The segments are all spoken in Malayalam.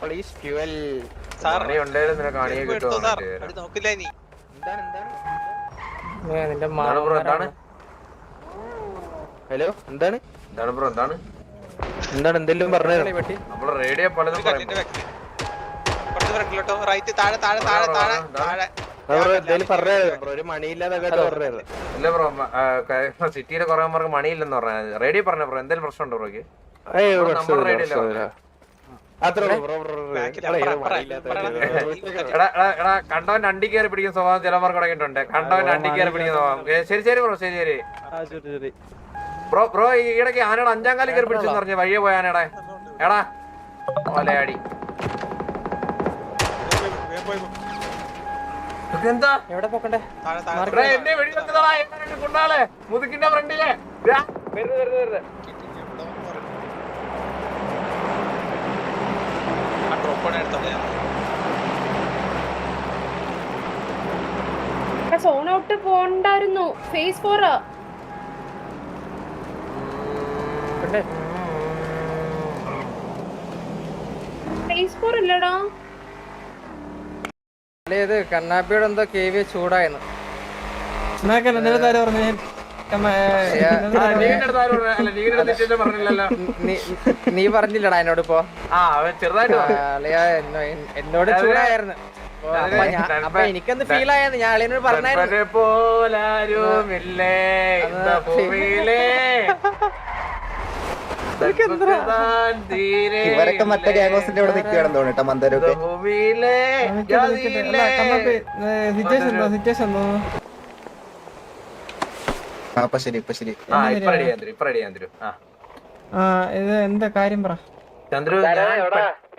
പ്ലീസ് ഫ്യൂവൽ പോലീസ് സാർ നോക്കില്ല നീ എന്താണ് എന്താണ്? നിന്റെ എന്താണ് എന്താണ് ഹലോ എന്താണ്? എന്താണ് ബ്രോ എന്താണ്? എന്താണ് എന്തെങ്കിലും പറഞ്ഞു നമ്മൾ റേഡിയോ പലതും റൈറ്റ് താഴെ താഴെ താഴെ താഴെ താഴെ. ബ്രോ ഇല്ല സിറ്റിയിലെ കുറെ മണി മണിയില്ലെന്ന് പറഞ്ഞ റേഡിയോ പറഞ്ഞ ബ്രോ? എന്തെങ്കിലും പ്രശ്നമുണ്ടോ ബ്രോക്ക് കണ്ടവൻ അണ്ടി കയറി പിടിക്കുന്ന സ്വഭാവം ചിലമാർക്ക് തുടങ്ങിയിട്ടുണ്ട് കണ്ടവൻ അണ്ടി കയറി പിടിക്കുന്ന സ്വഭാവം. ശരി ശരി ബ്രോ ശരി ശരി. ബ്രോ ബ്രോ ഈ ഇടയ്ക്ക് ആനയുടെ അഞ്ചാം കാലം കയറി പിടിച്ചെന്ന് പറഞ്ഞു വഴിയെ പോയ ആനയുടെ. എടാ ഓലയാടി. പോയി. എന്താ? എവിടെ പോക്കണ്ടേ? എന്നെ വെടിവെച്ചതാ എന്നെ കൊണ്ടാളെ മുതുക്കിന്റെ ഫ്രണ്ടിലെ. ദാ, വരുന്നു വരുന്നു വരുന്നു. ഡ്രോപ്പ് ആണ് സോൺ ഔട്ട് പോണ്ടായിരുന്നു. ഫേസ് ഫോർ ഫേസ് ഫോർ ഇല്ലടാ അല്ലേ ഇത് കണ്ണാപ്പിയോട് എന്തോ കേവിയ ചൂടായിരുന്നു നീ പറഞ്ഞില്ലടാ എന്നോട് ഇപ്പോ. എന്നോട് ചൂടായിരുന്നു. അപ്പൊ എനിക്കൊന്ന് ഫീൽ ആയത് ഞാൻ അളിയനോട് പറഞ്ഞായിരുന്നു. ഇവരൊക്കെ മറ്റേ ഗ്യാഗോസിന്റെ അവിടെ നിൽക്കുകയാണെന്ന് തോന്നിട്ടോ മന്ദരൊക്കെ. സിറ്റുവേഷൻ സിറ്റുവേഷൻ ഇത് എന്താ കാര്യം പറ. ചന്ദ്രു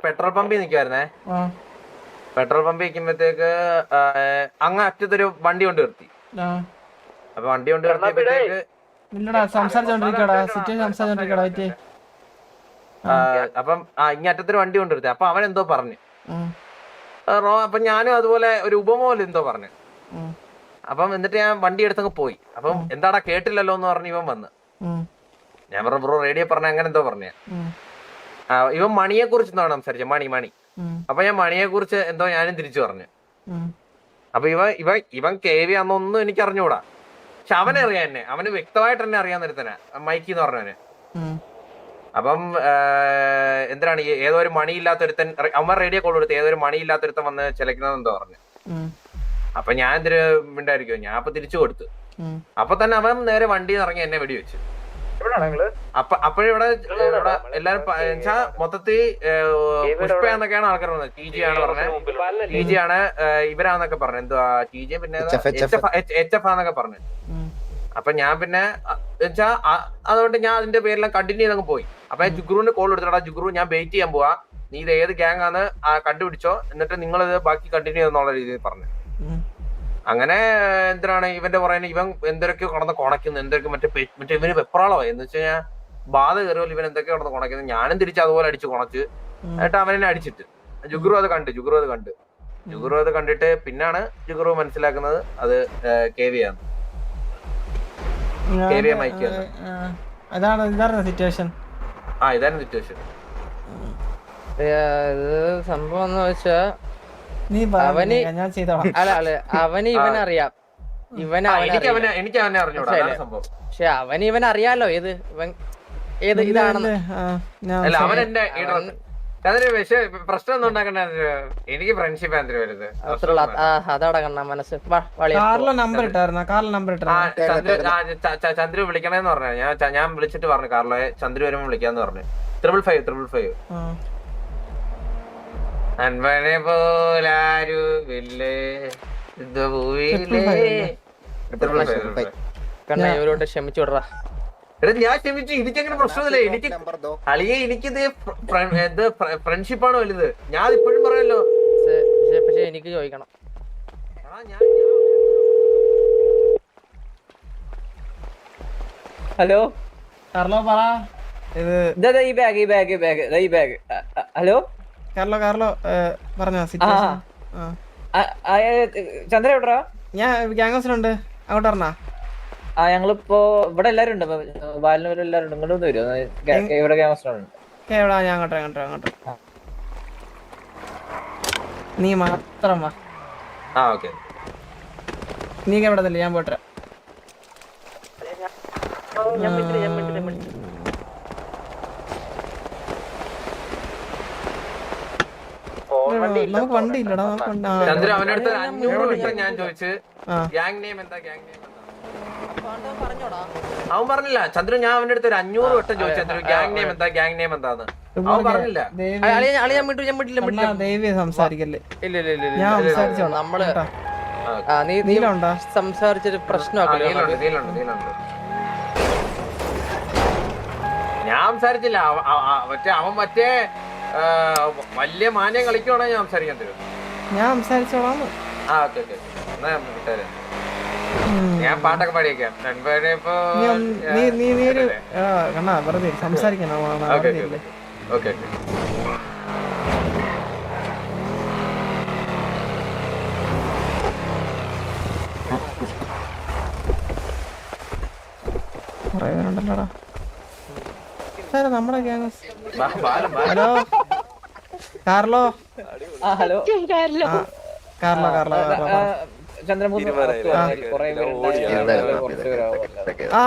പെട്രോൾ പമ്പിൽ നിൽക്കുവായിരുന്നേ. പെട്രോൾ പമ്പിൽ നിൽക്കുമ്പോഴത്തേക്ക് അങ്ങ് അറ്റത്തൊരു വണ്ടി കൊണ്ട് നിർത്തി. അപ്പൊ വണ്ടി കൊണ്ട് നിർത്തിയപ്പോഴത്തേക്ക് ഇല്ലടാ സംസാരിച്ചോണ്ടിരിക്കടാ സിറ്റുവേഷൻ സംസാരിച്ചോണ്ടിരിക്കടാ പറ്റി അപ്പം ഇങ്ങ അറ്റത്തൊരു വണ്ടി കൊണ്ട് നിർത്തി. അപ്പൊ അവൻ എന്തോ പറഞ്ഞു. റോ അപ്പൊ ഞാനും അതുപോലെ ഒരു ഉപമോലെന്തോ പറഞ്ഞു. അപ്പം എന്നിട്ട് ഞാൻ വണ്ടി എടുത്തങ്ങ് പോയി. അപ്പം എന്താടാ കേട്ടില്ലല്ലോ എന്ന് പറഞ്ഞ് ഇവൻ വന്ന്. ഞാൻ പറഞ്ഞു ബ്രോ റേഡിയോ പറഞ്ഞ അങ്ങനെ എന്തോ പറഞ്ഞ. ഇവൻ മണിയെ കുറിച്ച് എന്താണ് സംസാരിച്ചത് മണി മണി. അപ്പൊ ഞാൻ മണിയെ കുറിച്ച് എന്തോ ഞാനും തിരിച്ചു പറഞ്ഞു. അപ്പൊ ഇവ ഇവ ഇവൻ കെ വി ആണെന്നൊന്നും എനിക്ക് അറിഞ്ഞുകൂടാ പക്ഷെ അവനെ അറിയാം എന്നെ. അവന് വ്യക്തമായിട്ട് എന്നെ അറിയാൻ ഒരുത്തനെ. മൈക്കി എന്ന് പറഞ്ഞവന്. അപ്പം എന്തിനാണ് ഏതോ ഒരു മണിയില്ലാത്തൊരുത്തൻ അവൻ റേഡിയോ കോൾ കൊടുത്ത് ഏതോ ഒരു മണിയില്ലാത്തൊരുത്തൻ വന്ന് ചിലക്കുന്നത് എന്തോ പറഞ്ഞു. അപ്പൊ ഞാൻ എന്തൊരു മിണ്ടായിരിക്കും ഞാൻ അപ്പൊ തിരിച്ചു കൊടുത്തു. അപ്പൊ തന്നെ അവൻ നേരെ വണ്ടിയിൽ നിന്ന് ഇറങ്ങി എന്നെ വെടിവെച്ചു. അപ്പൊ അപ്പോഴിവിടെ ഇവിടെ എല്ലാരും മൊത്തത്തിൽ പുഷ്പ എന്നൊക്കെയാണ് ആൾക്കാർ പറഞ്ഞത്. ടി ജി ആണ് പറഞ്ഞത്. ടി ജി ആണ് ഇവരാന്നൊക്കെ പറഞ്ഞു എന്തുവാ? ടി ജി പിന്നെ എച്ച് എഫ് ആന്നൊക്കെ പറഞ്ഞു അപ്പൊ ഞാൻ പിന്നെ വെച്ചാ അതുകൊണ്ട് ഞാൻ അതിന്റെ പേരെല്ലാം കണ്ടിന്യൂ ചെയ്തങ്ങ് പോയി. അപ്പൊ ജുഗ്രുവിന് കോൾ എടുത്തിട്ടാ ജുഗ്രു ഞാൻ വെയിറ്റ് ചെയ്യാൻ പോവാ. നീ ഇത് ഏത് ഗ്യാങ് ആണ് കണ്ടുപിടിച്ചോ. എന്നിട്ട് നിങ്ങളിത് ഇത് ബാക്കി കണ്ടിന്യൂ ചെയ്യുന്നുള്ള രീതിയിൽ പറഞ്ഞു അങ്ങനെ എന്തിനാണ് ഇവന്റെ പറയുന്നത് ഇവൻ എന്തൊക്കെയോ കടന്ന് കൊണക്കുന്നു എന്തൊക്കെ മറ്റേ മറ്റേ ഇവന് വെപ്രാളോ എന്ന് വെച്ച് കഴിഞ്ഞാൽ ബാധ കയറിയല്ലോ ഇവൻ എന്തൊക്കെയോ കടന്ന് കൊണക്കുന്നു ഞാനും തിരിച്ച് അതുപോലെ അടിച്ച് കൊണച്ച്. എന്നിട്ട് അവനെന്നെ അടിച്ചിട്ട്. ജുഗുറു അത് കണ്ട് ജുഗുറു അത് കണ്ട്. ജുഗുറു അത് കണ്ടിട്ട് പിന്നാണ് ജുഗുറു മനസ്സിലാക്കുന്നത് അത് കെ വി ആണ്. അതാണ് ഇതായിരുന്നു സിറ്റുവേഷൻ ആ ഇതാണ് സിറ്റുവേഷൻ ഇത് സംഭവം എന്ന് വെച്ചാ നീ പറ, അവന് ഞാൻ ചെയ്തോളാം. അല്ല അല്ല അവന് ഇവനറിയാം ഇവൻ എനിക്ക് അവനെ എനിക്ക് അവനെ അറിഞ്ഞൂടാ അതാണ് സംഭവം. പക്ഷെ അവന് ഇവൻ അറിയാലോ ഏത്? ഇവൻ ഏത് ഇതാണെന്ന്. ഞാൻ അല്ല അവൻ എന്റെ അതിന് പക്ഷേ പ്രശ്നം ഒന്നും ഉണ്ടാക്കണ്ട എനിക്ക് ഫ്രണ്ട്ഷിപ്പ് എന്തിനു വരുന്നത് അത്രയുള്ള അതവിടെ കണ്ണ മനസ്സ്. വാ, വാളിയാ. കാറിലെ നമ്പർ നമ്പർ ചന്ദ്രു വിളിക്കണേന്ന് പറഞ്ഞു. ഞാൻ ഞാൻ വിളിച്ചിട്ട് പറഞ്ഞു കാർലോയെ ചന്ദ്രു വരുമ്പോ വിളിക്കാന്ന് പറഞ്ഞു. Triple five triple five. അൻപനെ പോലാരുമില്ലേ ഇവരോട്ട് ക്ഷമിച്ചു വിടറാ. എടാ ഞാൻ ക്ഷമിച്ചു. എനിക്കങ്ങനെ പ്രശ്നമില്ല എനിക്ക് അളിയെ എനിക്കിത് എന്ത് ഫ്രണ്ട്ഷിപ്പാണ് വലുത്? ഞാൻ ഇപ്പോഴും പറയല്ലോ. പക്ഷെ- എനിക്ക് ചോദിക്കണം. എടാ, ഞാൻ- ഞാൻ- ഹലോ? കാർലോ പറ. ഇത് ഈ ബാഗ് ഈ ബാഗ് ഈ ബാഗ് ഈ ബാഗ് ഹലോ? കാർലോ കാർലോ ഏ, പറഞ്ഞോ സിറ്റുവേഷൻ ആ. ചന്ദ്ര എവിടാ ഞാൻ ഗ്യാങ് ഹൗസിലുണ്ട് അങ്ങോട്ട് പറഞ്ഞാ ആ ഞങ്ങളിപ്പോ ഇവിടെ എല്ലാരും ഉണ്ട്. ബാലനൂർ എല്ലാരും ഉണ്ട്. ഇങ്ങോട്ട് വരുമോ ഇവിടെ ഗ്യാങ് ഉണ്ട് ഓക്കേ, എവിടാ? ഞാൻ അങ്ങോട്ട് അങ്ങോട്ട് അങ്ങോട്ടോ നീ മാത്രം വാ. ആ ഓക്കെ. നീ എവിടെ തന്നെ ഞാൻ പോട്ടെ നമുക്ക് വണ്ടി ഇല്ലടാ നമുക്ക് വണ്ടി ആ, ചന്ദ്ര അവന്റെ അടുത്ത് അഞ്ഞൂറ് വട്ടം ഞാൻ ചോദിച്ച് ആ. ഗ്യാങ് നെയിം എന്താ ഗ്യാങ് നെയിം എന്താ? അവൻ പറഞ്ഞില്ല. ചന്ദ്രൻ ഞാൻ അവന്റെ അടുത്ത് ഒരു അഞ്ഞൂറ് വട്ടം ചോദിച്ചു ചന്ദ്രൻ ഗ്യാങ് നെയിം എന്താ ഗ്യാങ് നെയിം എന്താന്ന്. അവൻ പറഞ്ഞില്ല. സംസാരിക്കല്ലേ? ഇല്ല ഇല്ല ഇല്ല ഞാൻ സംസാരിച്ചോളാം. നമ്മൾ നീ നീലുണ്ടോ സംസാരിച്ചൊരു പ്രശ്നമാക്കല്ലേ നീലുണ്ട് നീലുണ്ട് നീലുണ്ട് ഞാൻ സംസാരിച്ചില്ല. മറ്റേ അവൻ മറ്റേ വലിയ മാന്യം കളിക്കുവാണെങ്കിൽ ഞാൻ സംസാരിക്കാൻ തരും ഞാൻ സംസാരിച്ചോളാം. ആ ഓക്കെ ഓക്കെ എന്നാ വിട്ടേരെ. ഞാൻ പാട്ടൊക്കെ പാടിയേക്കാം. രണ്ടുപേരെ ഇപ്പൊ നീ നീ നീ ഒരു കണ്ണാ വെറുതെ ഇരി, സംസാരിക്കണം ആ, ആ, ഓക്കെ വെറുതെ ഇല്ലേ. ഓക്കെ ഓക്കെ കുറേ പേരുണ്ടല്ലോടാ. സാറേ നമ്മുടെ ഹലോ? കാർലോ? ആ ഹലോ. ആ, കാർലോ കാർലോ കാർലോ ആ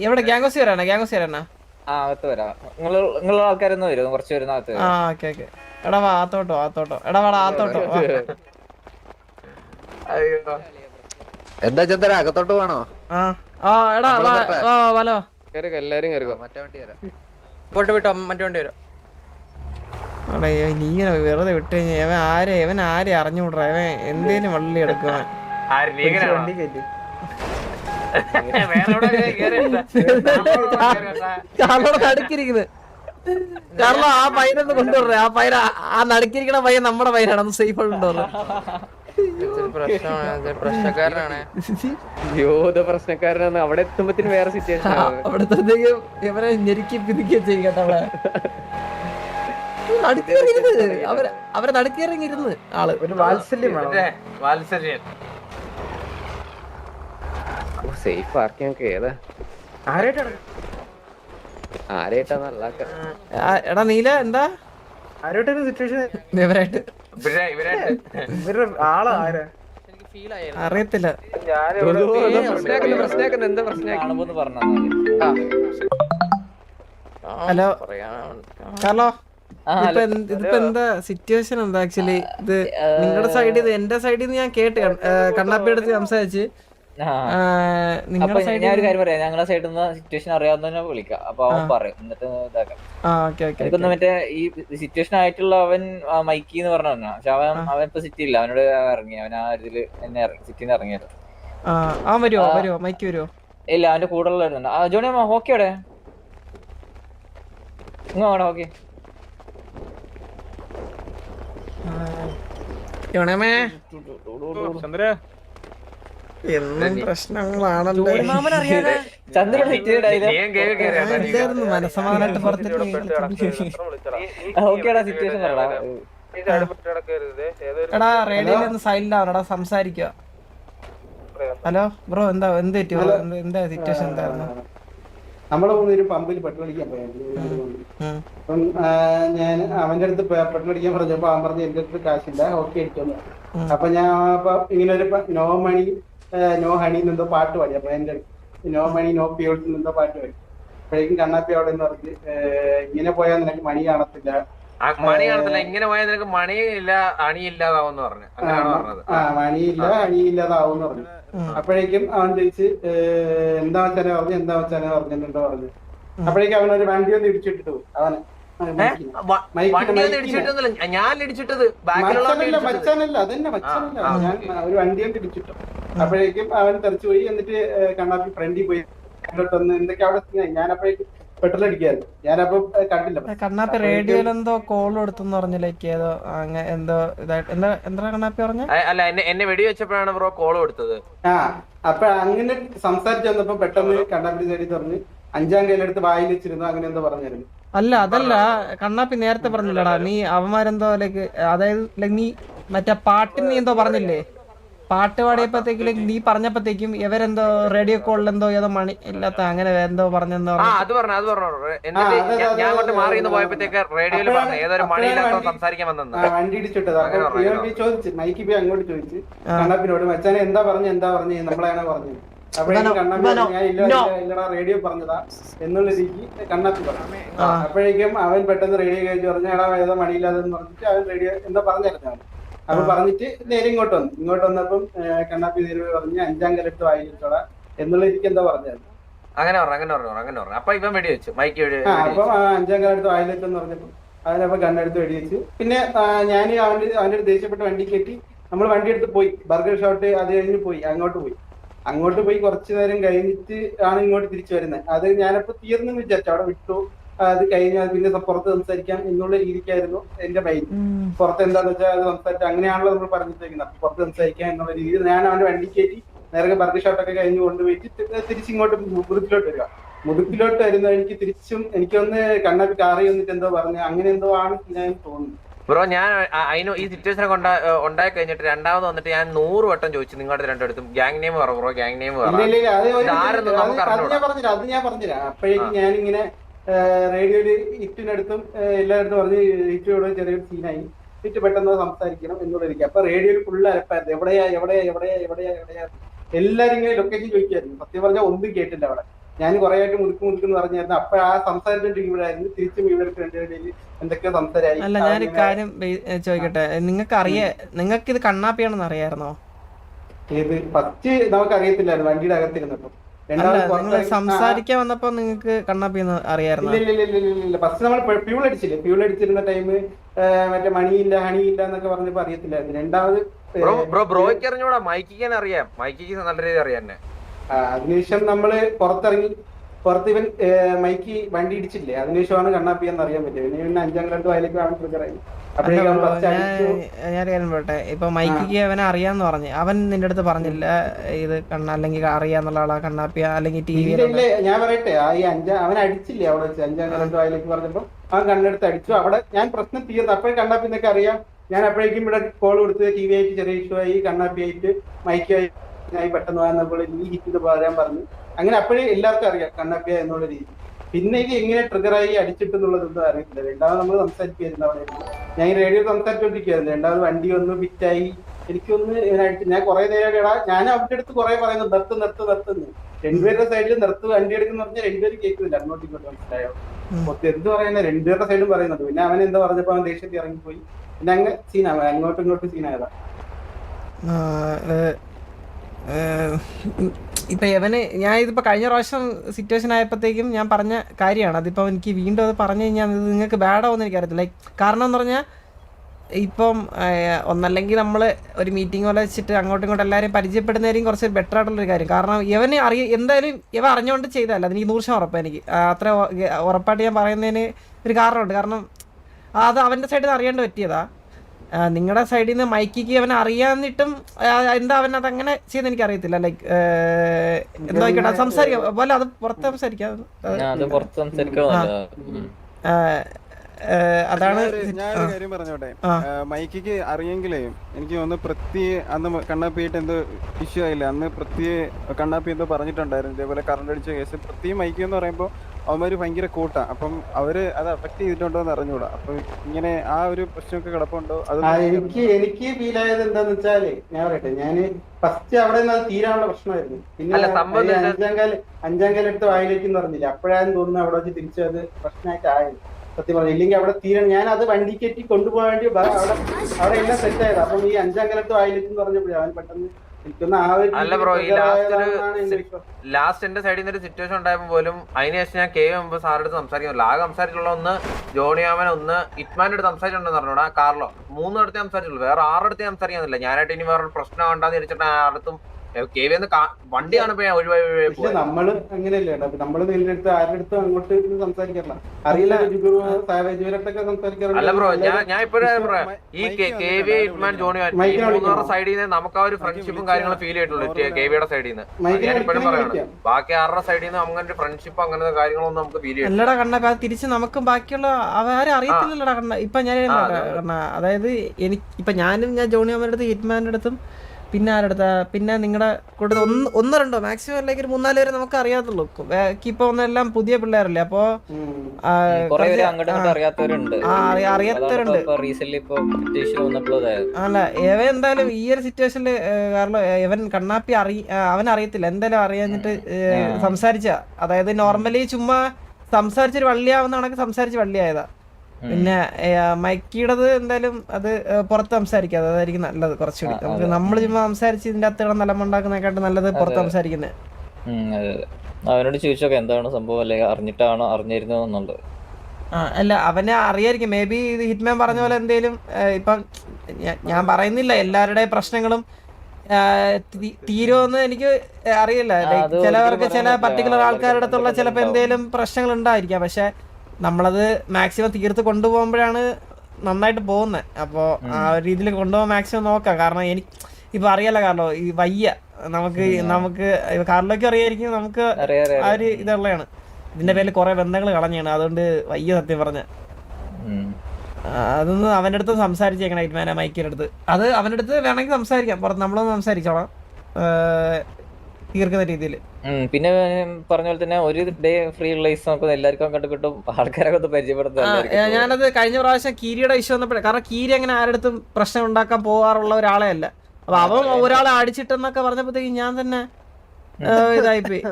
എവിടെ ഗ്യാങ്കോസി വരാനാ ഗ്യാങ്കോസി വരാനാ ആ അകത്ത് വരാം. നിങ്ങൾ നിങ്ങളുടെ ആൾക്കാരൊന്നും വരും കുറച്ച് വരുന്ന അകത്ത് ആ ഓക്കെ ഓക്കെ. എടാ വാ ആത്തോട്ടോ ആത്തോട്ടോ എടാ വാടാ ആത്തോട്ടോ വാ. അയ്യോ. എന്താ ചന്ദ്ര അകത്തോട്ട് വേണോ ആ ആ എടാ വാ വാ വാ എല്ലാരും കയറുക വിട്ടോ മറ്റേ വണ്ടി വരും. ഇവൻ നീ ഇങ്ങനെ വെറുതെ വിട്ട് കഴിഞ്ഞാൽ ഇവൻ ആരെ ഇവൻ ആരെ അറിഞ്ഞുവിട്ര ഇവൻ എന്തേലും വള്ളി എടുക്കുവാൻ. അവൻ. കാർലോടെ നടുക്കിരിക്കുന്നത് കാർലോ ആ പയ്യനൊന്ന് കൊണ്ടുവരേ ആ പയ്യന ആ നടുക്കിരിക്കണ പയ്യൻ നമ്മുടെ പയ്യനാണ്. ഒന്ന് സേഫ് ആയിട്ട് കൊണ്ടുവരേ പ്രശ്നക്കാരനാണ്. അവിടെ എത്തുമ്പത്തിന് വേറെ സിറ്റുവേഷൻ അവിടത്തേക്കും ഇവരെ ഞെരുക്കി പിതുക്കുകയും ചെയ്യും കേട്ടോ അവളെ. നടുക്കേറിയിരുന്ന് അവർ അവരെ നടുക്കേറിങ്ങിരുന്ന് ആൾ. ഒരു വാത്സല്യം. സേഫ് ആർക്കി ഞങ്ങൾക്ക് ഏതാ? ആരായിട്ടാണ്? ആ, എടാ നീല എന്താ? ആരോട്ടൊരു സിറ്റുവേഷൻ ഇവരായിട്ട്. ഇവരെ ഇവരായിട്ട്. ഇവരുടെ ആളാ ആരാ? എനിക്ക് ഫീൽ ആയിരുന്നു അറിയത്തില്ല. ഹലോ. കാർലോ. ഹലോ ഇതിപ്പോ എന്താ സിറ്റുവേഷൻ എന്താ ആക്ച്വലി ഇത് നിങ്ങളുടെ സൈഡിൽ എന്റെ സൈഡിൽ നിന്ന് ഞാൻ കേട്ട് കണ്ണാപ്പി എടുത്ത് സംസാരിച്ച്. ഞാൻ ഒരു കാര്യം പറയാം. ഞങ്ങളുടെ സൈഡിൽ നിന്ന് സിറ്റുവേഷൻ അറിയാവുന്ന വിളിക്കാം. അപ്പൊ അവൻ പറയും. എന്നിട്ട് ഇതാക്കാം. ആ ഓക്കെ ഓക്കെ എനിക്കൊന്ന് മറ്റേ ഈ സിറ്റുവേഷൻ ആയിട്ടുള്ള അവൻ മൈക്കി എന്ന് പറഞ്ഞ പക്ഷെ അവൻ അവൻ ഇപ്പൊ സിറ്റി ഇല്ല അവനോട് ഇറങ്ങി. അവൻ ആ ഇതിൽ എന്നെ സിറ്റിന്ന് ഇറങ്ങിയത്. ഇല്ല അവന്റെ കൂടെ ഉള്ള ജോണി അമ്മ ഹോക്കി എവിടെ? ഇങ്ങ് ഹോക്കി യോണമേ എന്നും പ്രശ്നങ്ങളാണല്ലോ ചന്ദ്രൻ സിറ്റിയുടെ നീയും കേറി കേറിയാ ഞാൻ ഇല്ലായിരുന്നു മനസ്സമാധാനമായിട്ട് പറയടാ എടാ റേഡിയോയിൽ ഒന്ന് സൈലന്റ് ആവണടാ സംസാരിക്കുക. ഹലോ ബ്രോ എന്താ എന്ത് പറ്റി? ബ്രോ എന്ത്- എന്താ സിറ്റുവേഷൻ എന്തായിരുന്നു? നമ്മളെ ഒരു പമ്പിൽ പെട്രോൾ അടിക്കാൻ പോയായിരുന്നു. ഉം. അപ്പം ഞാൻ അവന്റെ അടുത്ത് പെട്രോൾ അടിക്കാൻ പറഞ്ഞപ്പോ അവൻ പറഞ്ഞു എന്റെ അടുത്ത് കാശില്ല ഓക്കെ അടിക്കുന്നു. അപ്പൊ ഞാൻ അപ്പൊ ഇങ്ങനെ ഒരു നോ മണി നോ ഹണി എന്തോ പാട്ട് പാടി. അപ്പൊ എന്റെ നോ മണി നോ പ്യൂൾസ് എന്തോ പാട്ട് പാടി. അപ്പോഴേക്കും കണ്ണാപ്പി അവിടെ നിന്ന് പറഞ്ഞ് "ഏ, ഇങ്ങനെ പോയാൽ നിനക്ക് മണി കാണത്തില്ല മണി കാണത്തില്ല. ഇങ്ങനെ പോയാൽ നിനക്ക് മണിയില്ല അണിയില്ലാതാവെന്ന് പറഞ്ഞു. അങ്ങനെയാണ് പറഞ്ഞത്. ആ മണിയില്ല അണിയില്ലാതാവും എന്ന് പറഞ്ഞു. അപ്പോഴേക്കും അവൻ തിരിച്ച് എന്താ വെച്ചാനെ പറഞ്ഞു? എന്താ വെച്ചാനെ പറഞ്ഞിട്ടുണ്ടോ പറഞ്ഞു. അപ്പോഴേക്കും അവനൊരു വണ്ടി ഒന്ന് ഇടിച്ചിട്ടു അവന്. വ- മൈക്കിന് വണ്ടി ഒന്നും മൈക്കിന്. ഇടിച്ചിട്ടൊന്നുമില്ല. ഞാൻ ഇടിച്ചിട്ടത് മച്ചാനല്ല മച്ചാനല്ല അതന്നെ മച്ചാനല്ല. ഞാൻ ഒരു വണ്ടി കൊണ്ട് ഇടിച്ചിട്ടു. അപ്പോഴേക്കും അവൻ തെറിച്ചു പോയി. എന്നിട്ട് കണ്ണാപ്പി ഫ്രണ്ടിൽ പോയി. കണ്ടിട്ടൊന്ന് എന്തൊക്കെ അവിടെ. ഞാൻ അപ്പോഴേക്കും പെട്രോൾ അടിക്കായിരുന്നു. ഞാനപ്പോ കണ്ടില്ല. കണ്ണാപ്പി റേഡിയോയിൽ എന്തോ കോൾ കൊടുത്തെന്ന് പറഞ്ഞില്ലേക്ക് ഏതോ അങ്ങനെ എന്തോ ഇതായിട്ട് എന്താ എന്താ കണ്ണാപ്പി പറഞ്ഞ? അല്ല എന്നെ എന്നെ വെടി വെച്ചപ്പോഴാണ് ബ്രോ കോൾ കൊടുത്തത്. ആ അപ്പൊ അങ്ങനെ സംസാരിച്ചു വന്നപ്പോ പെട്ടെന്ന് കണ്ണാപ്പി സൈഡിൽ തുറന്ന് അഞ്ചാം കയ്യിലെടുത്ത് വായിൽ വെച്ചിരുന്നു അങ്ങനെ എന്തോ പറഞ്ഞായിരുന്നു. അല്ല അതല്ല കണ്ണാപ്പി നേരത്തെ പറഞ്ഞില്ലടാ നീ അവന്മാരെന്തോ ലൈക്ക് അതായത് നീ മറ്റേ പാട്ടിന് നീ എന്തോ പറഞ്ഞില്ലേ? പാട്ട് പാടിയപ്പോഴത്തേക്കും നീ പറഞ്ഞപ്പോഴത്തേക്കും ഇവരെന്തോ റേഡിയോ കോളിൽ എന്തോ ഏതോ മണി ഇല്ലാത്ത അങ്ങനെ എന്തോ പറഞ്ഞെന്തോ ആ അത് പറഞ്ഞു അത് പറഞ്ഞു. എന്നിട്ട് ഞാൻ- അങ്ങോട്ട് മാറി നിന്ന് പോയപ്പോഴത്തേക്ക് റേഡിയോയിൽ പറഞ്ഞു ഏതൊരു മണിയില്ലാത്ത സംസാരിക്കാൻ വന്നെന്ന്. വണ്ടി പോയി ചോദിച്ചു മൈക്ക് പോയി അങ്ങോട്ട് ചോദിച്ചു കണ്ണപ്പിനോട് മച്ചാനെ എന്താ പറഞ്ഞു എന്താ പറഞ്ഞു നമ്മളാണ് പറഞ്ഞു. റേഡിയോ പറഞ്ഞതാ. എന്നുള്ള രീതിക്ക് കണ്ണാപ്പി പറഞ്ഞു. അപ്പോഴേക്കും അവൻ പെട്ടെന്ന് റേഡിയോ കഴിച്ച് പറഞ്ഞു എടാ ഏതോ മണിയില്ലാതെന്ന് പറഞ്ഞിട്ട് അവൻ റേഡിയോ എന്താ പറഞ്ഞിരുന്നു അപ്പൊ പറഞ്ഞിട്ട് നേരെ ഇങ്ങോട്ട് വന്നു. ഇങ്ങോട്ട് വന്നപ്പം കണ്ണാപ്പി നേരെ പറഞ്ഞ് അഞ്ചാം കലട്ട് വായിച്ചോടാ എന്നുള്ള രീതിക്ക് എന്താ പറഞ്ഞത്? അങ്ങനെ പറഞ്ഞു അങ്ങനെ പറഞ്ഞു അങ്ങനെ പറഞ്ഞു. അപ്പൊ ഇവൻ വെടി വെച്ചു. മൈക്ക് വെടി വെടി അപ്പം വെച്ചു. അഞ്ചാം കാലത്ത് വായിലെത്തെന്ന് പറഞ്ഞപ്പോ അതിനപ്പോ കണ്ണെടുത്ത് വെടിവെച്ച് പിന്നെ ഞാൻ അവന്റെ അവന്റെ ഒരു ദേഷ്യപ്പെട്ട വണ്ടി കയറ്റി നമ്മൾ വണ്ടി എടുത്ത് പോയി. ബർഗർ ഷോട്ട് അത് കഴിഞ്ഞ് പോയി അങ്ങോട്ട് പോയി. അങ്ങോട്ട് പോയി കുറച്ചു നേരം കഴിഞ്ഞിട്ട് ആണ് ഇങ്ങോട്ട് തിരിച്ചു വരുന്നത്. അത് ഞാനപ്പോ തീർന്നു വിചാരിച്ചു. അവിടെ വിട്ടു. അത് കഴിഞ്ഞാൽ പിന്നെ പുറത്ത് സംസാരിക്കാം എന്നുള്ള രീതിക്കായിരുന്നു എന്റെ മൈൻഡ് പുറത്ത് എന്താന്ന് വെച്ചാൽ അത് സംസാരിച്ചു അങ്ങനെയാണല്ലോ നമ്മൾ പറഞ്ഞിട്ടിരിക്കുന്നത് അപ്പൊ പുറത്ത് സംസാരിക്കാം എന്നുള്ള രീതിയിൽ ഞാൻ അവന്റെ വണ്ടി കയറ്റി നേരെ ബർഗർ ഷോട്ടൊക്കെ കഴിഞ്ഞ് കൊണ്ടുപോയിട്ട് തിരിച്ചിങ്ങോട്ട് മുതുക്കിലോട്ട് വരിക. മുതുക്കിലോട്ട് വരുന്ന എനിക്ക് തിരിച്ചും എനിക്കൊന്ന് കണ്ണാപ്പി കാറി വന്നിട്ട് എന്തോ പറഞ്ഞു അങ്ങനെ എന്തോ ആണ് ഞാൻ തോന്നുന്നു ബ്രോ ഞാൻ അതിന് ഈ സിറ്റുവേഷൻ കൊണ്ട ഉണ്ടായി കഴിഞ്ഞിട്ട് രണ്ടാമത് വന്നിട്ട് ഞാൻ നൂറ് വട്ടം ചോദിച്ചു നിങ്ങളുടെ രണ്ടിടത്തും ഗ്യാങ് നെയിം പറ ബ്രോ ഗ്യാങ് നെയിം പറഞ്ഞു ഇല്ല ഇല്ല ഇല്ല അത്. ഞാൻ പറഞ്ഞില്ല അപ്പോഴേക്കും ഞാൻ പറഞ്ഞില്ല റേഡിയോയിൽ ഹിറ്റിനടുത്തും എല്ലായിടത്തും പറഞ്ഞ് ഹിറ്റിനോട് ചെറിയൊരു സീനായി ഹിറ്റ് പെട്ടെന്ന് സംസാരിക്കണം എന്നുള്ള എനിക്ക് അപ്പൊ റേഡിയോയിൽ ഫുള്ള് അലപ്പായിരുന്നു. എവിടെയാ എവിടെയാ എവിടെയാ എവിടെയാ എവിടെയാ എല്ലാരും ഇങ്ങനെ ലൊക്കേഷൻ ചോദിക്കായിരുന്നു സത്യം പറഞ്ഞാൽ ഒന്നും കേട്ടില്ല അവിടെ. ഞാൻ കുറെ ആയിട്ട് മുതുക്ക് എന്ന് പറഞ്ഞായിരുന്നു. അപ്പൊ ആ സംസാരിച്ചോണ്ടിരിക്കുമ്പോഴായിരുന്നു തിരിച്ചും ഇവർക്ക് രണ്ടുപേരും എന്തൊക്കെയോ സംസാരമായി അല്ല ഞാൻ കാര്യം ചോദിക്കട്ടെ. നിങ്ങൾക്ക് അറിയ നിങ്ങൾക്ക് ഇത് കണ്ണാപ്പിയാണെന്ന് അറിയായിരുന്നോ? ഏത്? ഫസ്റ്റ് നമുക്ക് അറിയത്തില്ലായിരുന്നു വണ്ടിയുടെ അകത്തിരുന്നപ്പോ. സംസാരിക്കാൻ വന്നപ്പോ നിങ്ങൾക്ക് കണ്ണാപ്പിന്ന് അറിയായിരുന്നു? ഇല്ല ഇല്ല ഇല്ല ഇല്ല ഇല്ല ഫസ്റ്റ് നമ്മൾ പ്യൂൾ അടിച്ചില്ലേ? പ്യൂൾ അടിച്ചിരുന്ന ടൈം മറ്റേ മണിയില്ല ഹണിയില്ല എന്നൊക്കെ പറഞ്ഞപ്പോ അറിയത്തില്ലായിരുന്നു രണ്ടാമത് ബ്രോ ബ്രോ ബ്രോയ്ക്ക് അറിഞ്ഞൂടാ. മൈക്കിക്കാൻ അറിയാം. മൈക്കിക്ക് നല്ല രീതി അറിയാം എന്നെ. ആ, അതിനുശേഷം നമ്മൾ പുറത്തിറങ്ങി പുറത്ത് ഇവൻ മൈക്ക് വണ്ടി ഇടിച്ചില്ലേ? അതിനുശേഷമാണ് കണ്ണാപ്പി എന്ന് അറിയാൻ പറ്റിയത്. പിന്നെ അഞ്ചാം ക്ലാസ് വയലേക്ക് അവൻ ട്രിഗറായി ഞാൻ കാര്യം പോട്ടെ ഇപ്പൊ മൈക്കിക്ക് അവനെ അറിയാന്ന് പറഞ്ഞു. അവൻ നിന്റെ അടുത്ത് പറഞ്ഞില്ല ഇത് കണ്ണ അല്ലെങ്കിൽ അറിയാന്നുള്ള ആളാ കണ്ണാപ്പിയ അല്ലെങ്കിൽ ടി ഇല്ല ഞാൻ പറയട്ടെ ഈ അഞ്ചാം അവൻ അടിച്ചില്ലേ അവിടെ വെച്ച്? അഞ്ചാം കണ്ടു വയലേക്ക് പറഞ്ഞപ്പോ അവൻ കണ്ണെടുത്ത് അടിച്ചു. അവിടെ ഞാൻ പ്രശ്നം തീർന്നു. അപ്പോഴും കണ്ണാപ്പി എന്നൊക്കെ അറിയാം. ഞാൻ അപ്പോഴേക്കും ഇവിടെ കോൾ കൊടുത്ത് ടി വി ആയിട്ട് ചെറിയ ഇഷ്യൂ ആയി കണ്ണാപ്പി ആയിട്ട് മൈക്കായി ഞാൻ പെട്ടെന്ന് വന്നപ്പോൾ നീ ഹിറ്റിന് പറയാൻ പറഞ്ഞു. അങ്ങനെ അപ്പോഴേ എല്ലാവർക്കും അറിയാം കണ്ണാപ്പിയ എന്നുള്ള രീതി. പിന്നെ ഇത് എങ്ങനെ ട്രിഗറായി അടിച്ചിട്ടെന്നുള്ളതൊന്നും അറിയത്തില്ല രണ്ടാമത് നമ്മൾ സംസാരിക്കുമായിരുന്നു അവിടെ. ഞാൻ ഈ റേഡിയോ സംസാരിച്ചോണ്ടിരിക്കുകയായിരുന്നു രണ്ടാമത് വണ്ടി ഒന്ന് ഫിറ്റായി എനിക്കൊന്ന് ഞാൻ കുറെ നേരം ഇടാ ഞാൻ അവരുടെ അടുത്ത് കുറെ പറയുന്നു നിർത്ത് നിർത്ത് നിർത്തുന്നു രണ്ടുപേരുടെ സൈഡിൽ നിർത്ത് വണ്ടി എടുക്കുന്ന പറഞ്ഞാൽ രണ്ടുപേരും കേൾക്കുന്നില്ല. അങ്ങോട്ടും ഇങ്ങോട്ടും മനസ്സിലായോ? എന്ത് പറയുന്നത് രണ്ടുപേരുടെ സൈഡും പറയുന്നുണ്ട്. പിന്നെ അവൻ എന്താ പറഞ്ഞപ്പോ അവൻ ദേഷ്യത്തിൽ ഇറങ്ങിപ്പോയി. പിന്നെ അങ്ങ് സീനാ അങ്ങോട്ടും ഇങ്ങോട്ടും സീനായതാ ഇപ്പൊ എവന് ഞാൻ ഇതിപ്പോ കഴിഞ്ഞ പ്രാവശ്യം സിറ്റുവേഷൻ ആയപ്പോഴത്തേക്കും ഞാൻ പറഞ്ഞ കാര്യമാണ്. അതിപ്പോ എനിക്ക് വീണ്ടും അത് പറഞ്ഞു കഴിഞ്ഞാൽ ഇത് നിങ്ങൾക്ക് എന്ന് എനിക്കറിയത്തില്ല. കാരണം എന്ന് പറഞ്ഞാൽ ഇപ്പം ഒന്നല്ലെങ്കിൽ നമ്മൾ ഒരു മീറ്റിംഗ് പോലെ വെച്ചിട്ട് അങ്ങോട്ടും ഇങ്ങോട്ടും എല്ലാവരെയും പരിചയപ്പെടുന്നതായിരിക്കും കുറച്ച് ബെറ്റർ ആയിട്ടുള്ളൊരു കാര്യം. കാരണം ഇവന് അറിയ എന്തായാലും ഇവ അറിഞ്ഞുകൊണ്ട് ചെയ്തതല്ല. അതെനിക്ക് നൂറ് ശതമാനം ഉറപ്പാണ് എനിക്ക്. അത്ര ഉറപ്പായിട്ട് ഞാൻ പറയുന്നതിന് ഒരു കാരണമുണ്ട്. കാരണം അത് അവന്റെ സൈഡിൽ നിന്ന് അറിയാണ്ട് പറ്റിയതാ. നിങ്ങളുടെ സൈഡിൽ നിന്ന് മൈക്കിക്ക് അവൻ അറിയാന്നിട്ടും എന്താ അവൻ അത് അങ്ങനെ ചെയ്യുന്ന എനിക്ക് അറിയത്തില്ല ലൈക്ക് എന്താ ആയിക്കോട്ടെ സംസാരിക്കാം. പോലെ അത് പുറത്ത് സംസാരിക്കാം. അതാണ് ഞാനൊരു- കാര്യം പറഞ്ഞോട്ടെ? മൈക്കിക്ക് അറിയെങ്കിലേ എനിക്ക് ഒന്ന് പ്രതി അന്ന് കണ്ണാപ്പിയിട്ട് എന്തോ ഇഷ്യൂ ആയില്ല? അന്ന് പ്രതി കണ്ണാപ്പി എന്തോ പറഞ്ഞിട്ടുണ്ടായിരുന്നു. ഇതേപോലെ കറണ്ട് അടിച്ച കേസ് പ്രത്യേകം മൈക്കി എന്ന് പറയുമ്പോൾ അവന്മാര് ഭയങ്കര കൂട്ടാ. അപ്പം അവർ അത് അഫക്ട് ചെയ്തിട്ടുണ്ടോ എന്ന് അറിഞ്ഞൂടാ. അപ്പൊ ഇങ്ങനെ ആ ഒരു പ്രശ്നമൊക്കെ കിടപ്പുണ്ടോ? അത് ആ എനിക്ക് എനിക്ക് ഫീൽ ആയത് എന്താന്ന് വെച്ചാൽ ഞാൻ പറയട്ടെ ഞാൻ ഫസ്റ്റ് അവിടെ നിന്ന് അത് തീരാനുള്ള പ്രശ്നമായിരുന്നു. പിന്നെ അല്ല, സംഭവം ഈ എന്താ- അഞ്ചാം കാല അഞ്ചാം കാലം എടുത്ത് വായിലേക്ക് എന്ന് പറഞ്ഞില്ല അപ്പോഴാണ് തോന്നുന്നു അവിടെ വെച്ച് തിരിച്ചു അത് പ്രശ്നമായിട്ട് ആയത്. സത്യം പറഞ്ഞു ഇല്ലെങ്കിൽ അവിടെ തീരണം. ഞാൻ അത് വണ്ടി കയറ്റി കൊണ്ടുപോകാൻ വേണ്ടി ബ- അവിടെ അവിടെ എല്ലാം സെറ്റ് ആയത്. അപ്പം ഈ അഞ്ചാം കാലത്ത് വായിലേക്ക് എന്ന് പറഞ്ഞപ്പോഴേ അവൻ പെട്ടെന്ന് അല്ല ബ്രോ, ഈ ലാസ്റ്റ് ഒരു. ലാസ്റ്റ് എന്റെ സൈഡിൽ നിന്ന് ഒരു സിറ്റുവേഷൻ ഉണ്ടായപ്പോൾ പോലും അതിനുശേഷം ഞാൻ കെ മുമ്പ് സാറെടുത്ത് സംസാരിക്കുന്നില്ല ആകെ സംസാരിച്ചുള്ള ഒന്ന് ജോണിയാമൻ ഒന്ന് ഇറ്റ്മാന്റെ അടുത്ത് സംസാരിച്ചിട്ടുണ്ടെന്ന് പറഞ്ഞോടാ. കാർലോ മൂന്നിടത്ത് സംസാരിച്ചുള്ളൂ വേറെ ആറിടത്ത് സംസാരിക്കുന്നില്ല ഞാനായിട്ട് ഇനി വേറെ പ്രശ്നം ഉണ്ടാന്ന് വിചാരിച്ചിട്ട് അടുത്തും വണ്ടി നമ്മൾ അങ്ങനെയല്ലേ. നമ്മൾ നേരിട്ട് ആരുടെ അടുത്ത് അങ്ങോട്ട് ഇരുന്ന് സംസാരിക്കാറില്ല. അറിയില്ല. ഇവരടുത്തൊക്കെ വിളിക്കണം. സൈഡിൽ നിന്ന് നമുക്ക് ആ ഒരു ഫ്രണ്ട്ഷിപ്പും കാര്യങ്ങളും ഫീൽ ചെയ്തിട്ടുള്ളൂ നോർമൽ കെ വിയുടെ സൈഡിൽ നിന്ന് ഞാൻ ഇപ്പോഴും പറയണം. ബാക്കി ആരുടെ സൈഡിൽ നിന്ന് അങ്ങനെ ഒരു ഫ്രണ്ട്ഷിപ്പ് അങ്ങനത്തെ കാര്യങ്ങളൊന്നും നമുക്ക് ഫീൽ ചെയ്യും അല്ലടാ കണ്ണ അത് തിരിച്ച് നമുക്ക് ബാക്കിയുള്ള അവരെ അറിയത്തില്ലല്ലോടാ കണ്ണ. ഇപ്പൊ ഞാൻ അതായത് എനിക്ക് ഇപ്പൊ ഞാനും ഞാൻ ജോണി അമ്മയുടെ അടുത്ത് ഹിറ്റ്മാന്റെ അടുത്തും പിന്നെ ആരെടുത്ത? പിന്നെ നിങ്ങളുടെ കൂടെ ഒന്ന് ഒന്നോ രണ്ടോ മാക്സിമം അല്ലെങ്കിൽ ഒരു മൂന്നാൽ പേര് നമുക്ക് അറിയാത്തുള്ളൂ. ഇപ്പൊ ഒന്നെല്ലാം പുതിയ പിള്ളേരല്ലേ? അപ്പോ അറിയാത്തവരുണ്ട്. അല്ല ഇവൻ എന്തായാലും ഈ ഒരു സിറ്റുവേഷനിൽ കാരണം ഇവൻ കണ്ണാപ്പി അറി അവൻ അറിയത്തില്ല. എന്തായാലും അറിയാഞ്ഞിട്ട് സംസാരിച്ച. അതായത് നോർമലി ചുമ്മാ സംസാരിച്ചൊരു വള്ളിയാവുന്ന കണക്ക് സംസാരിച്ച് വള്ളിയായതാ. പിന്നെ മൈക്കിയുടേത് എന്തായാലും അത് പുറത്ത് സംസാരിക്കാതെ അതായിരിക്കും നല്ലത് കുറച്ചുകൂടി. നമുക്ക് നമ്മൾ ചുമ്മാ സംസാരിച്ച് ഇതിന്റെ അകത്ത് കിടന്ന് നിലമുണ്ടാക്കുന്നതിനെക്കാട്ടും നല്ലത് പുറത്ത് സംസാരിക്കുന്നത് അവനോട് ചോദിച്ചൊക്കെ എന്താണ് സംഭവം? അല്ലെങ്കിൽ അറിഞ്ഞിട്ടാണോ അറിഞ്ഞിരുന്നതെന്നുള്ളത്. അല്ല അവനെ അറിയായിരിക്കും. മേ ബി ഇത് ഹിറ്റ്മാൻ പറഞ്ഞ പോലെ എന്തേലും ഇപ്പം ഞാൻ പറയുന്നില്ല. എല്ലാവരുടെ പ്രശ്നങ്ങളും തീരുമെന്ന് എനിക്ക് അറിയില്ല. ചിലവർക്ക് ചില പർട്ടിക്കുലർ ആൾക്കാരുടെ അടുത്തുള്ള ചിലപ്പോ ചിലപ്പോൾ എന്തേലും പ്രശ്നങ്ങൾ ഉണ്ടായിരിക്കാം പക്ഷെ നമ്മളത് മാക്സിമം തീർത്ത് കൊണ്ടുപോകുമ്പോഴാണ് നന്നായിട്ട് പോകുന്നത് അപ്പോൾ ആ ഒരു രീതിയിൽ കൊണ്ടുപോകാൻ മാക്സിമം നോക്കാം. കാരണം എനിക്ക് ഇപ്പൊ അറിയാലോ കാർലോ ഈ വയ്യ നമുക്ക് നമുക്ക് കാർലോയ്ക്ക് അറിയായിരിക്കും നമുക്ക് ആ ഒരു ഇതുള്ളതാണ് ഇതിന്റെ പേരിൽ കുറെ ബന്ധങ്ങൾ കളഞ്ഞാണ് അതുകൊണ്ട് വയ്യ സത്യം പറഞ്ഞ. അതൊന്ന് അവന്റെ അടുത്ത് സംസാരിച്ചേക്കണം ഇറ്റ്മാനെ മൈക്കിന്റെ അടുത്ത്. അത് അവന്റെ അടുത്ത് വേണമെങ്കിൽ സംസാരിക്കാം. പുറത്ത് നമ്മളൊന്ന് സംസാരിച്ചോളാം. തീർക്കുന്ന രീതിയിൽ പിന്നെ പറഞ്ഞ പോലെ തന്നെ ഒരു ഡേ ഫ്രീ ഉള്ള ദിവസം നമുക്ക് എല്ലാവർക്കും കണ്ടു കിട്ടും ആൾക്കാരൊക്കെ ഒന്ന് പരിചയപ്പെടുത്താൻ ഞാനത് കഴിഞ്ഞ പ്രാവശ്യം കീരിയുടെ ഇഷ്യൂ വന്നപ്പോഴേ കാരണം കീരി അങ്ങനെ ആരടുത്തും പ്രശ്നം ഉണ്ടാക്കാൻ പോകാറുള്ള ഒരാളെ അല്ല. അപ്പൊ അവൻ ഒരാളെ അടിച്ചിട്ടെന്നൊക്കെ പറഞ്ഞപ്പോഴത്തേക്ക് ഞാൻ തന്നെ ഇതായിപ്പോയി.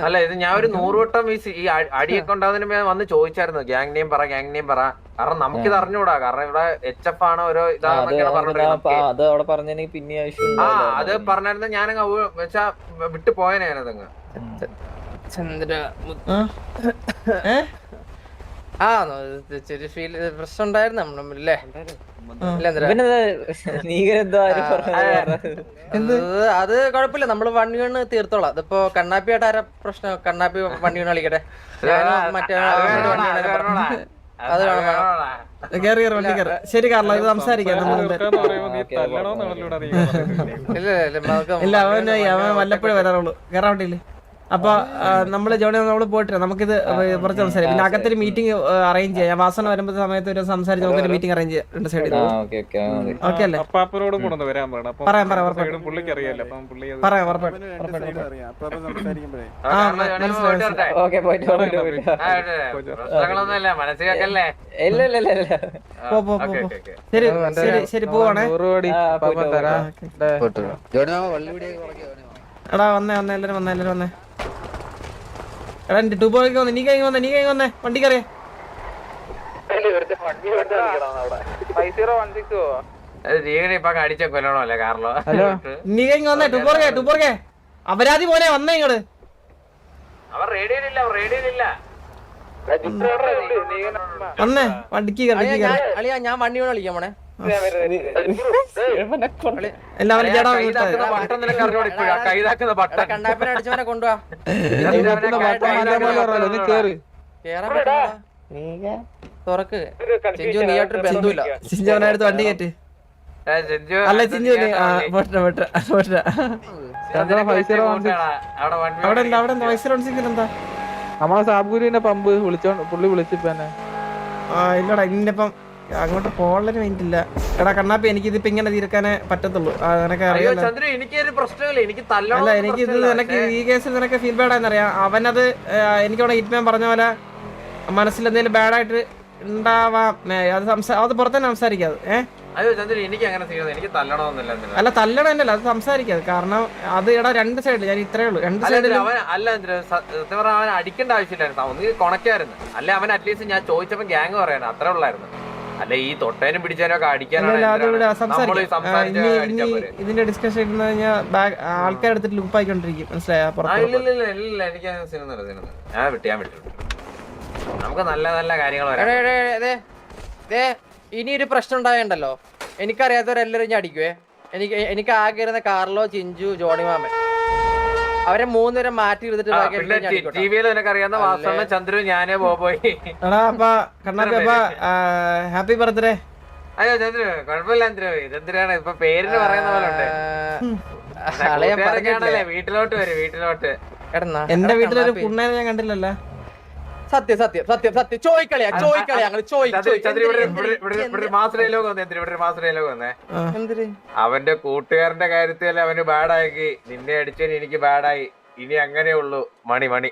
അല്ല ഇത് ഞാൻ ഒരു നൂറ് വട്ടം ഈ സി- ഈ അടിയൊക്കെ ഉണ്ടാകുന്നതിന് വന്ന് ചോദിച്ചായിരുന്നു ഗ്യാങ് നെയിം പറ ഗ്യാങ് നെയിം പറ. കാരണം നമുക്കിത് അറിഞ്ഞൂടാ. കാരണം ഇവിടെ എച്ച് എഫ് ആണ് ഓരോ അത് ഇതാന്നൊക്കെയാണ് ആ, അത് അവിടെ പറഞ്ഞെങ്കിൽ പിന്നെ ആ അത് പറഞ്ഞായിരുന്നു ഞാൻ വെച്ചാ വിട്ടു പോയനെ ഞാനതങ്ങ്. ചന്ദ്ര ആ? ചെറിയ ഫീൽ പ്രശ്നം ഉണ്ടായിരുന്നു നമ്മുടെ തമ്മിലല്ലേ ഇല്ല ചന്ദ്ര പിന്നെ നീ എന്താ ആരും പറഞ്ഞത്? എന്ത്? അത് കൊഴപ്പില്ല കുഴപ്പമില്ല. നമ്മൾ വൺ വീണ് തീർത്തോളാം. അതിപ്പോ കണ്ണാപ്പിയായിട്ട് ആരാ പ്രശ്നം? കണ്ണാപ്പി വൺ വീണ് കളിക്കട്ടെ? മറ്റേ അത് വേണം, വേണം. കയറി കയറി വണ്ടി കയറി ശരി കാർലോ ഇത് സംസാരിക്കാം. ഇല്ല. ഇല്ല, ഇല്ല നമുക്ക് ഇല്ല അവൻ അവൻ വല്ലപ്പോഴും വരാറുള്ളൂ. കയറാൻ വണ്ടിയിൽ അപ്പൊ നമ്മൾ നമ്മൾ ജോണി നമ്മൾ പോയിട്ട് നമുക്കിത് കുറച്ച് സംസാരിക്കാം. പിന്നെ അകത്തൊരു മീറ്റിംഗ് അറേഞ്ച് ചെയ്യാം. വാസന വരുമ്പോൾ സമയത്ത് ഒരു സംസാരിച്ച് നമുക്കൊരു മീറ്റിംഗ് അറേഞ്ച് ചെയ്യാം. രണ്ട് സൈഡിൽ ആ ഓക്കെ ഓക്കെ മതി ഓക്കെ അല്ലേ? പറയാം പറയാം ഉറപ്പായിട്ടും. ഉറപ്പായിട്ടും. ശരി ശരി ശരി പോവാണേ. ജോണി പോയിട്ട് വാ, പോയിട്ട് വാ. എടാ വന്നേ വന്നേ എല്ലാരും വന്നേ എല്ലാരും വന്നേ. എടാ എന്റെ വന്നേ നീ കഴിഞ്ഞ് വന്നേ നീ കഴിഞ്ഞ് വന്നേ നീ കഴിഞ്ഞ് വന്നേ വണ്ടി കറിയാ അപരാധി പോലെ വന്നേ ഇങ്ങോട്ട് വന്നേ വണ്ടിക്ക് അളിയാ ഞാൻ വണ്ടി വേണോ കളിക്കാം മോനെ. കൊണ്ടുപോവാ? തുറക്ക്. ചെഞ്ചു ബന്ധമില്ല. വണ്ടി കയറ്റ്. അല്ല ചിഞ്ചു നീ- ആ, പോട്ടെ പോട്ടെ പോട്ടെ. അവിടെ എന്താ അവിടെ എന്താ? എന്താ? നമ്മളെ സാബുഗുരുവിന്റെ പമ്പ് വിളിച്ചോ പുള്ളി വിളിച്ചിപ്പന്നെ. ആ ഇല്ലടാ ഇന്നിപ്പം അങ്ങോട്ട് മൈൻഡ് ഇല്ല. എടാ കണ്ണാപ്പി എനിക്ക് ഇതിപ്പോ ഇങ്ങനെ തീർക്കാനേ പറ്റത്തുള്ളൂ. നിനക്ക് അറിയാലോ. അല്ല എനിക്ക് ഇത് നിനക്ക് ഈ കേസിൽ നിനക്ക് ഫീൽ ബാഡ് ആണെന്നറിയാം. അവനത് എനിക്കവിടെ ഹിറ്റ്മാൻ പറഞ്ഞ പോലെ മനസ്സിൽ എന്തെങ്കിലും ബാഡായിട്ട് ഉണ്ടാവാം. അത് സംസാ അത് പുറത്തന്നെ സംസാരിക്കാതെ ഏഹ് അയ്യോ ചന്ദ്രു എനിക്ക് അങ്ങനെ ചെയ്യുന്നത് എനിക്ക് തല്ലണമെന്നില്ല അല്ല തല്ലണം എന്നല്ല അത് സംസാരിക്കാതെ. കാരണം അത് എടാ രണ്ട് സൈഡിൽ ഞാൻ ഇത്രേ ഉള്ളൂ. രണ്ട് സൈഡിൽ അല്ല സത്യം പറഞ്ഞാൽ അവൻ അടിക്കേണ്ട ആവശ്യമില്ലായിരുന്നു. അവന് കൊണക്കായിരുന്നു. അല്ല അവൻ അറ്റ്ലീസ്റ്റ് ഞാൻ ചോദിച്ചപ്പോ ഗ്യാങ് പറയാൻ അത്രേ ഉള്ളായിരുന്നു. അല്ല ഈ തൊട്ടേനും പിടിച്ചാനോ അടിക്കാനാണ്. ഇതിന്റെ ഡിസ്കഷൻ ഇരുന്ന് കഴിഞ്ഞാൽ ആൾക്കാർ എടുത്തിട്ട് ലൂപ്പായിക്കൊണ്ടിരിക്കും മനസ്സിലായ. ഞാൻ വിട്ടു നമുക്ക് നല്ല നല്ല കാര്യങ്ങൾ ഇനി ഒരു പ്രശ്നം ഉണ്ടായണ്ടല്ലോ? എനിക്കറിയാത്തവരെല്ലാരും ഞാൻ അടിക്കുവേ? എനിക്ക് എനിക്ക് ആകെ ഇരുന്ന കാർലോ ചിഞ്ചു ജോണി മാമൻ. അവരെ മൂന്നുപേരെ മാറ്റി എടുത്തിട്ട്. ടി വിയിൽ നിനക്ക് അറിയാവുന്ന വാസണ്ണ ചന്ദ്രു ഞാനേ ബോബോയി എടാ അപ്പ കണ്ണാപ്പി അപ്പ ഹാപ്പി ബർത്ത്ഡേ. അയ്യോ ചന്ദ്രു കുഴപ്പമില്ല ചന്ദ്രു. ചന്ദ്രയാണ് ഇപ്പൊ പേരിന് പറയുന്ന പോലെ ഉണ്ട്. വീട്ടിലോട്ട് വരും വീട്ടിലോട്ട്. എന്റെ വീട്ടിലൊരു കുണ്ണേനെ പുണ്ണേനെ ഞാൻ കണ്ടില്ലല്ലോ. സത്യം സത്യം സത്യം സത്യം. ചോദിക്കളിയാ ചോദിക്കളിയാ അവന്റെ കൂട്ടുകാരന്റെ കാര്യത്തിൽ അവന് ബാഡാക്കി നിന്നെ അടിച്ചതിന് എനിക്ക് ബാഡായി ഇനി അങ്ങനെ അങ്ങനെയുള്ളൂ. മണി മണി.